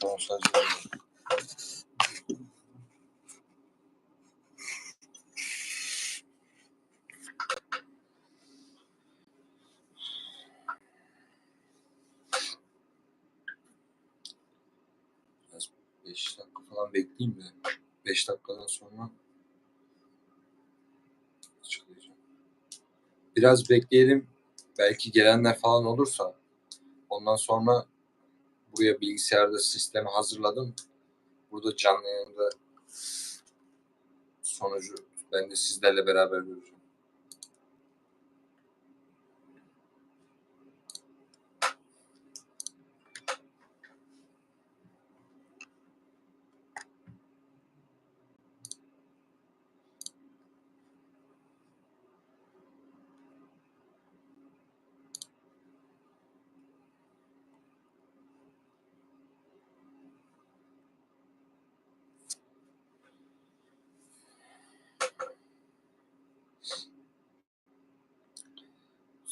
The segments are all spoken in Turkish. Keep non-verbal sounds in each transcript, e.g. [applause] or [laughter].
şu an sadece. Biraz 5 dakika falan bekleyeyim de 5 dakikadan sonra açıklayacağım. Biraz bekleyelim. Belki gelenler falan olursa ondan sonra buraya bilgisayarda sistemi hazırladım. Burada canlı yayında sonucu ben de sizlerle beraber göreceğim.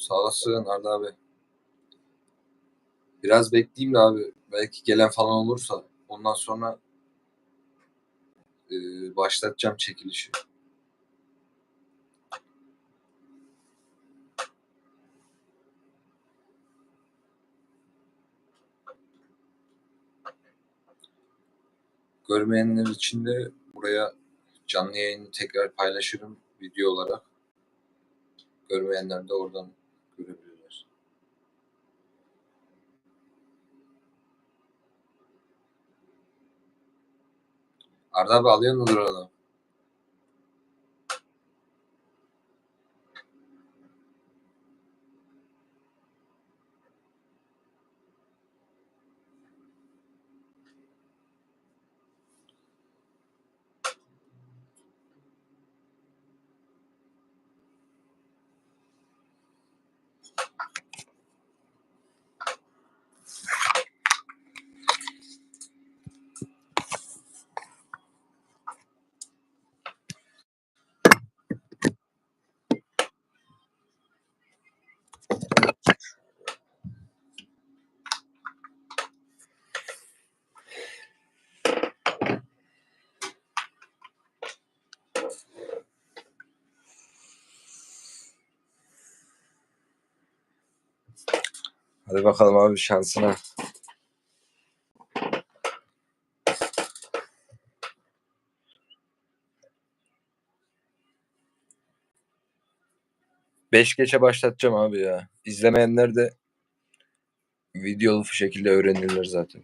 Sağ olasın Arda abi. Biraz bekleyeyim de abi. Belki gelen falan olursa ondan sonra e, başlatacağım çekilişi. Görmeyenler için de buraya canlı yayını tekrar paylaşırım video olarak. Görmeyenler de oradan görebilirler. Arda abi alıyor mudur onu? Hadi bakalım abi şansına. Beş geçe başlatacağım abi ya. İzlemeyenler de videolu şekilde öğrenirler zaten.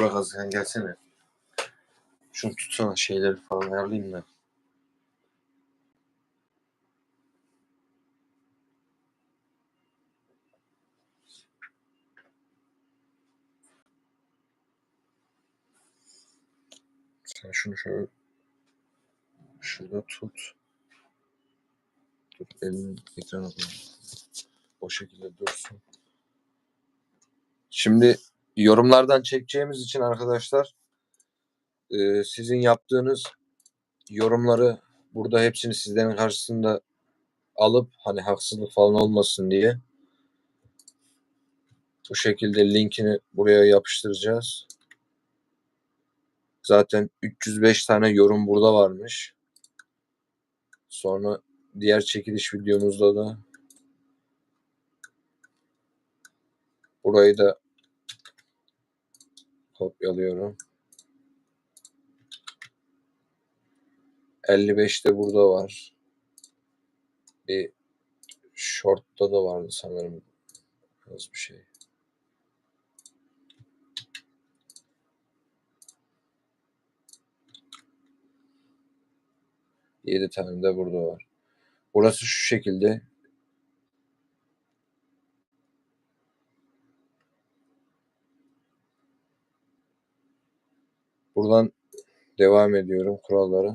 Burak az sen gelsene. Şunu tutsana şeyleri falan ayarlayayım da. Sen şunu şöyle şurada tut. Dur elini ekrana koy. O şekilde dursun. Şimdi yorumlardan çekeceğimiz için arkadaşlar e, sizin yaptığınız yorumları burada hepsini sizlerin karşısında alıp hani haksızlık falan olmasın diye bu şekilde linkini buraya yapıştıracağız. Zaten 305 tane yorum burada varmış. Sonra diğer çekiliş videomuzda da burayı da kopyalıyorum. 55 de burada var. Bir short'ta da vardı sanırım. Az bir şey. Yedi tane de burada var. Burası şu şekilde. Buradan devam ediyorum kuralları.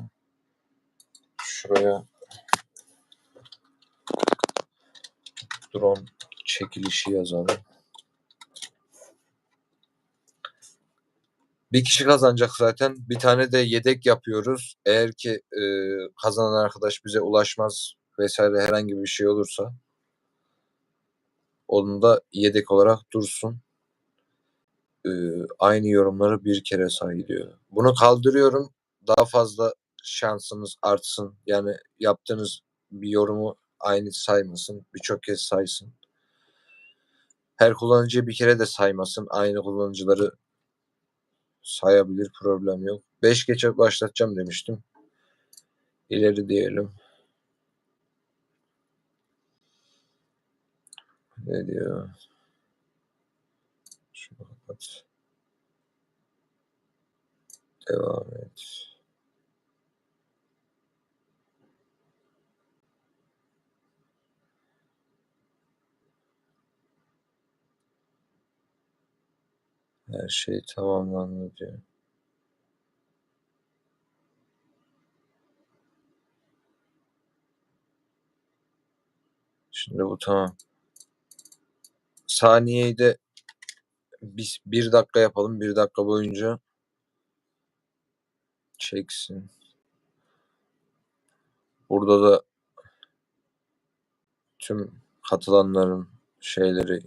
Şuraya drone çekilişi yazalım. Bir kişi kazanacak zaten. Bir tane de yedek yapıyoruz. Eğer ki e, kazanan arkadaş bize ulaşmaz vesaire herhangi bir şey olursa onun da yedek olarak dursun. Aynı yorumları bir kere say diyor. Bunu kaldırıyorum. Daha fazla şansımız artsın. Yani yaptığınız bir yorumu aynı saymasın. Birçok kez saysın. Her kullanıcıyı bir kere de saymasın. Aynı kullanıcıları sayabilir problem yok. 5 geçe başlatacağım demiştim. İleri diyelim. Ne diyor? Şunu kapat. Devam et. Her şey tamamlandı diyor. Şimdi bu tamam. Saniyeyi de biz bir dakika yapalım. Bir dakika boyunca çeksin. Burada da tüm katılanların şeyleri,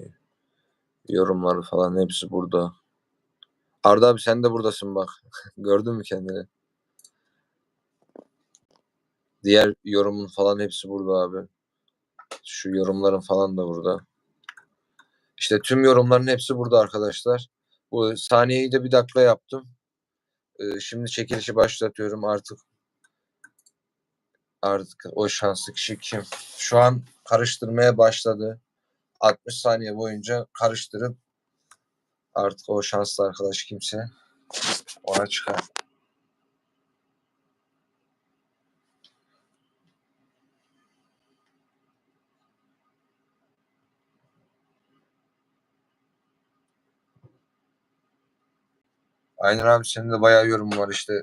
yorumları falan hepsi burada. Arda abi sen de buradasın bak. [laughs] Gördün mü kendini? Diğer yorumun falan hepsi burada abi. Şu yorumların falan da burada. İşte tüm yorumların hepsi burada arkadaşlar. Bu saniyeyi de bir dakika yaptım. Ee, şimdi çekilişi başlatıyorum artık. Artık o şanslı kişi kim? Şu an karıştırmaya başladı. 60 saniye boyunca karıştırıp artık o şanslı arkadaş kimse ona çıkar. Aynen abi senin de bayağı yorum var işte.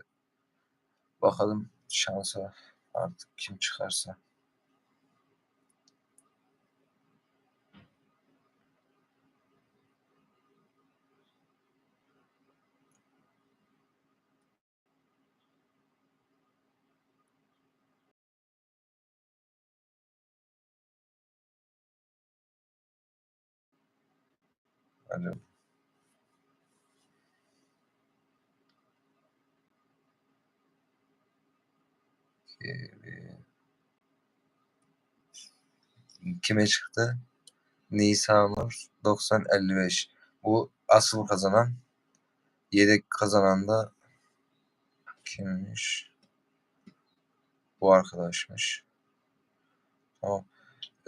Bakalım şansa artık kim çıkarsa. Hadi. Kime çıktı? Nisanur 9055. Bu asıl kazanan. Yedek kazanan da kimmiş? Bu arkadaşmış. Tamam.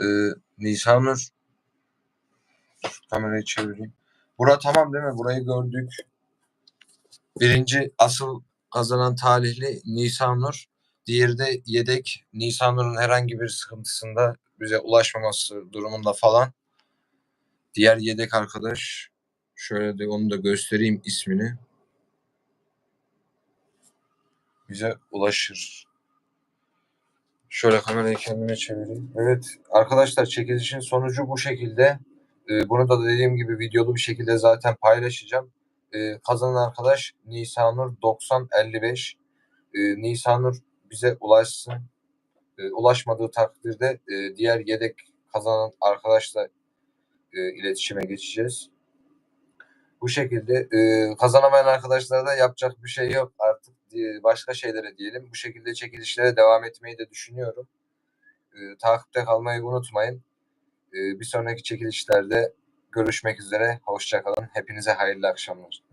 Ee, Nisanur kamerayı çevireyim. Bura tamam değil mi? Burayı gördük. Birinci asıl kazanan talihli Nisanur. Diğeri de yedek. Nisanur'un herhangi bir sıkıntısında bize ulaşmaması durumunda falan. Diğer yedek arkadaş şöyle de onu da göstereyim ismini. Bize ulaşır. Şöyle kamerayı kendime çevireyim. Evet arkadaşlar çekilişin sonucu bu şekilde. Ee, bunu da dediğim gibi videolu bir şekilde zaten paylaşacağım. Ee, kazanan arkadaş Nisanur 9055. Ee, Nisanur bize ulaşsın. Ee, ulaşmadığı takdirde e, diğer yedek kazanan arkadaşla e, iletişime geçeceğiz. Bu şekilde e, kazanamayan arkadaşlara da yapacak bir şey yok. Artık e, başka şeylere diyelim. Bu şekilde çekilişlere devam etmeyi de düşünüyorum. E, takipte kalmayı unutmayın. E, bir sonraki çekilişlerde görüşmek üzere. Hoşçakalın. Hepinize hayırlı akşamlar.